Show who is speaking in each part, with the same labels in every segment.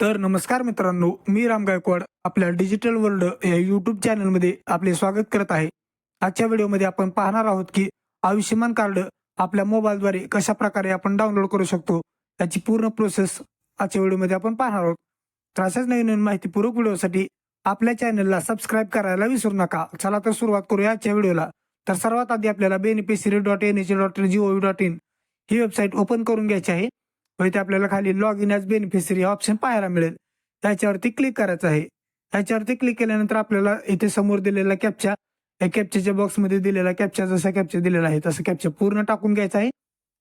Speaker 1: तर नमस्कार मित्रांनो मी राम गायकवाड आपल्या डिजिटल वर्ल्ड या यूट्यूब चॅनलमध्ये आपले स्वागत करत आहे. आजच्या व्हिडिओमध्ये आपण पाहणार आहोत की आयुष्यमान कार्ड आपल्या मोबाईलद्वारे कशा प्रकारे आपण डाउनलोड करू शकतो याची पूर्ण प्रोसेस आजच्या व्हिडिओमध्ये आपण पाहणार आहोत. तर अशाच नवीन नवीन माहितीपूर्वक व्हिडिओसाठी आपल्या चॅनलला सबस्क्राईब करायला विसरू नका. चला तर सुरुवात करूया आजच्या व्हिडिओला. तर सर्वात आधी आपल्याला beneficiary dot N H dot G O dot in he website open करून घ्यायची आहे. व इथे आपल्याला खाली log in as beneficiary option पाहायला मिळेल. त्याच्यावरती क्लिक करायचं आहे. त्याच्यावरती क्लिक केल्यानंतर आपल्याला इथे समोर दिलेला कॅप्चा या कॅप्चाच्या बॉक्समध्ये दिलेला कॅप्चा जसा कॅप्चा दिलेला आहे तसा कॅप्चा पूर्ण टाकून घ्यायचा आहे.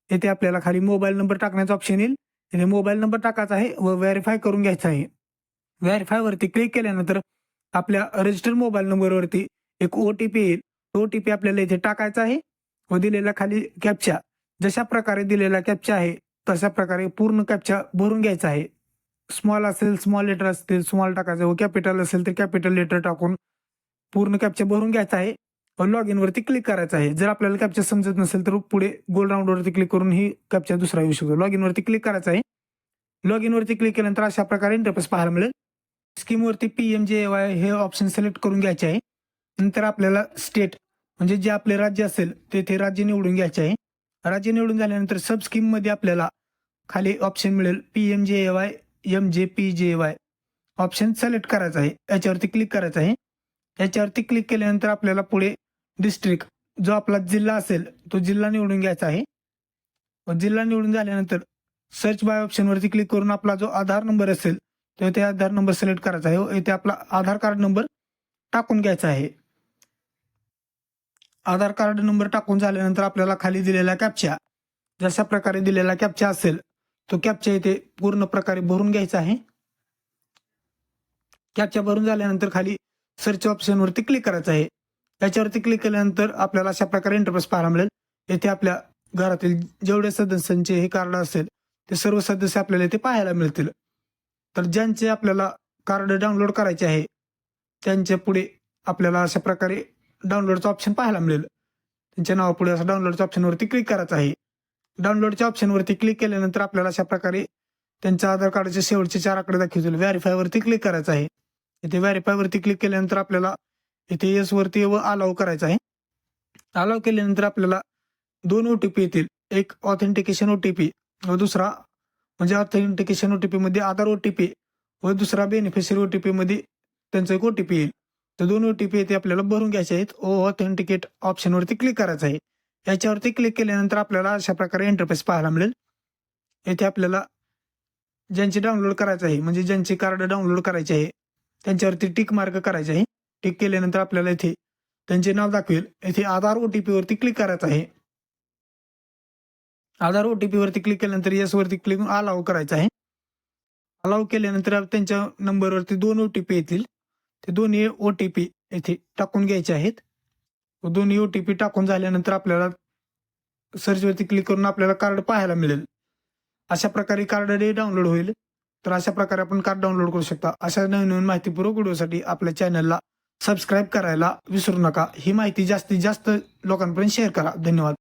Speaker 1: इथे आपल्याला खाली मोबाईल नंबर टाकण्याचा ऑप्शन येईल. इथे मोबाईल नंबर टाकायचा आहे व व्हेरीफाय करून घ्यायचा आहे. व्हेरीफायवरती क्लिक केल्यानंतर आपल्या रजिस्टर मोबाईल नंबरवरती एक ओ टी पी येईल. ओ टी पी आपल्याला इथे टाकायचा आहे व दिलेला खाली कॅप्चा जशा प्रकारे दिलेला कॅप्चा आहे तशा प्रकारे पूर्ण कॅप्चा भरून घ्यायचा आहे. स्मॉल असेल स्मॉल लेटर असतील स्मॉल टाकायचं व कॅपिटल हो, असेल तर कॅपिटल लेटर टाकून पूर्ण कॅप्चा भरून घ्यायचा आहे. व लॉग इनवरती क्लिक करायचं आहे. जर आपल्याला कॅप्चा समजत नसेल तर पुढे गोल राऊंडवरती क्लिक करून ही कॅप्चा दुसरा येऊ शकतो. लॉग इनवरती क्लिक करायचं आहे. लॉग इनवरती क्लिक केल्यानंतर अशा प्रकारे इंटरफेस पाहायला मिळेल. स्कीमवरती पी एम जे वाय हे ऑप्शन सिलेक्ट करून घ्यायचे आहे. नंतर आपल्याला स्टेट म्हणजे जे आपले राज्य असेल तेथे राज्य निवडून घ्यायचे आहे. राज्य निवडून झाल्यानंतर सब स्कीममध्ये आपल्याला खाली ऑप्शन मिळेल P M J Y M J P J Y option select करायचा आहे. याच्यावरती क्लिक करायचं आहे. याच्यावरती क्लिक केल्यानंतर आपल्याला पुढे डिस्ट्रिक्ट जो आपला जिल्हा असेल तो जिल्हा निवडून घ्यायचा आहे. व जिल्हा निवडून झाल्यानंतर सर्च बाय ऑप्शनवरती क्लिक करून आपला जो आधार नंबर असेल तो ते आधार नंबर सिलेक्ट करायचा आहे. येथे आपला आधार कार्ड नंबर टाकून घ्यायचा आहे. आधार कार्ड नंबर टाकून झाल्यानंतर आपल्याला खाली दिलेला कॅप्चा जशा प्रकारे दिलेला कॅप्चा असेल तो कॅप्चा इथे पूर्ण प्रकारे भरून घ्यायचा आहे. कॅप्चा भरून झाल्यानंतर खाली सर्च ऑप्शन वरती क्लिक करायचं आहे. त्याच्यावरती क्लिक केल्यानंतर आपल्याला अशा प्रकारे इंटरफेस पाहायला मिळेल. येथे आपल्या घरातील जेवढे सदस्यांचे हे कार्ड असेल ते सर्व सदस्य आपल्याला इथे पाहायला मिळतील. तर ज्यांचे आपल्याला कार्ड डाउनलोड करायचे आहे त्यांच्या पुढे आपल्याला अशा प्रकारे डाउनलोडचं ऑप्शन पाहायला मिळेल. त्यांच्या नावापुढे असं डाउनलोडच्या ऑप्शनवरती क्लिक करायचं आहे. डाउनलोडच्या ऑप्शनवरती क्लिक केल्यानंतर आपल्याला अशा प्रकारे त्यांच्या आधार कार्डचे शेवटचे चार आकडे दाखवतील. व्हॅरीफायवरती क्लिक करायचं आहे. इथे व्हॅरीफायवरती क्लिक केल्यानंतर आपल्याला इथे येस वरती व अलाव करायचं आहे. अलाव केल्यानंतर आपल्याला दोन ओ टी पी येतील. एक ऑथेंटिकेशन ओ टी पी व दुसरा म्हणजे ऑथेंटिकेशन ओ टी मध्ये आधार ओ टी पी व दुसरा बेनिफिशरी टी मध्ये त्यांचा एक ओ टी पी येईल. तर दोन ओ टी पी येते आपल्याला भरून घ्यायचे आहेत. ओ ऑथेंटिकेट ऑप्शनवरती क्लिक करायचं आहे. याच्यावरती क्लिक केल्यानंतर आपल्याला अशा प्रकारे इंटरफेस पाहायला मिळेल. येथे आपल्याला ज्यांची डाउनलोड करायचं आहे म्हणजे ज्यांचे कार्ड डाउनलोड करायचे आहे त्यांच्यावरती टिक मार्क करायचे आहे. टिक केल्यानंतर आपल्याला येथे त्यांचे नाव दाखवेल. येथे आधार ओटीपी वरती क्लिक करायचं आहे. आधार ओटीपी वरती क्लिक केल्यानंतर येस वरती क्लिक अलाव करायचं आहे. अलाव केल्यानंतर त्यांच्या नंबरवरती दोन ओटीपी येतील. ते दोन्ही ओटीपी येथे टाकून घ्यायचे आहेत. दोन ओ टी ओटीपी टाकून झाल्यानंतर आपल्याला सर्चवरती क्लिक करून आपल्याला कार्ड पाहायला मिळेल. अशा प्रकारे कार्ड डे डाउनलोड होईल. तर अशा प्रकारे आपण कार्ड डाउनलोड करू शकता. अशा नवीन नवीन माहितीपूर्वक व्हिडिओसाठी आपल्या चॅनलला सबस्क्राईब करायला विसरू नका. ही माहिती जास्तीत जास्त लोकांपर्यंत शेअर करा. धन्यवाद.